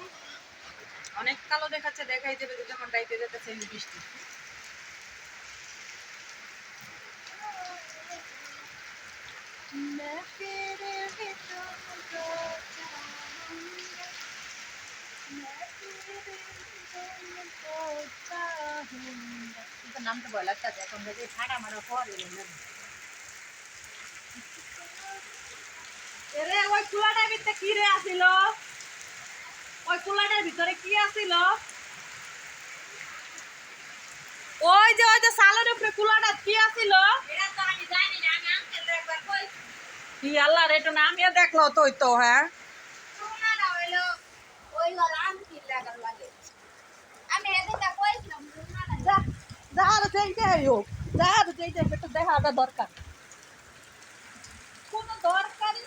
এরকম অনেক কালো দেখাচ্ছে, দেখাই যাবে যে যখন ডাইতে যেতেছে বৃষ্টি। নামটা ভয় লাগতেছে এখন যে ছাড়া মারা পরে এরে, ওই ভিতরে কি রে আসিল? কুলাটার ভিতরে কি আসিল ওই যে ওই যে সালের উপরে কুলাটা কি আসিল এটা তো আমি জানি না আমি আঙ্কেল একবার কইছি কি আল্লাহ রে এটা নামিয়ে দেখল তো ওই তো হ্যাঁ। সোনাটা হইল ওই হলো আঙ্কেল লাগার লাগে। আমি এদিনটা কইছিলাম সোনাটা যা যা আর যেইতে হোক যা আর যেইতে একটু দেখাটা দরকার কোনো দরকারই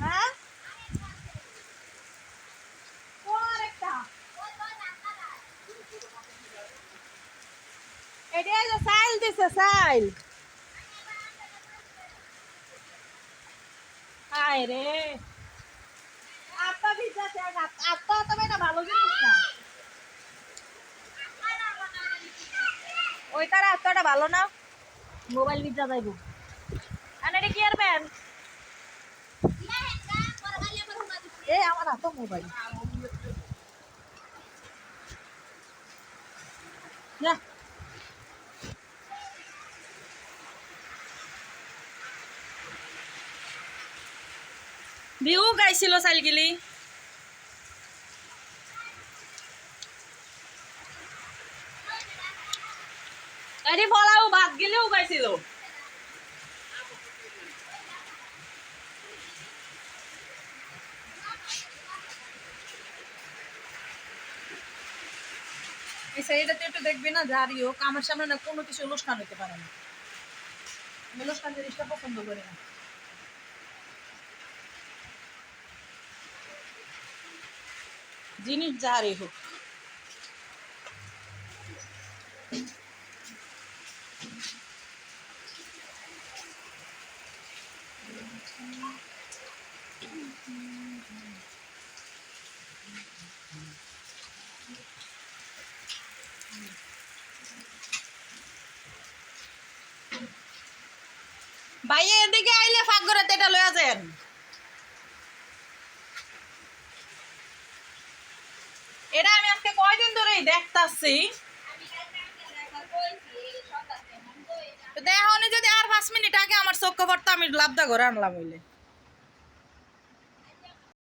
হ্যাঁ কোন একটা এটা যে সাইল দিছে সাইল হায় রে আত্মা ভিজাছে আত্মা তবে না ভালো জিনিস না ওই তার আত্মাটা ভালো না মোবাইল ভিজা যাইব আর এটা কি আর ম্যান এই আমার হাতে মোবাইল যা বিহু গাইছিল চাইলগিলি এটি ফলাও ভাত গিলেও গাইছিল। এই সাইডটাতে একটু দেখবি না যারই হোক আমার সামনে না কোনো কিছু অনুষ্ঠান হতে পারে না। অনুষ্ঠান জিনিসটা পছন্দ করি না। জিনিস যারই হোক। ভাই এদিকে আইলে ফাঁক করে এটা লয়া যান এটা আমি আজকে কয়দিন ধরেই দেখতাছি। তো দেখো যদি আর পাঁচ মিনিট আগে আমার চোখ পড়তো আমি লাভদা ঘরে আনলাম হইলে।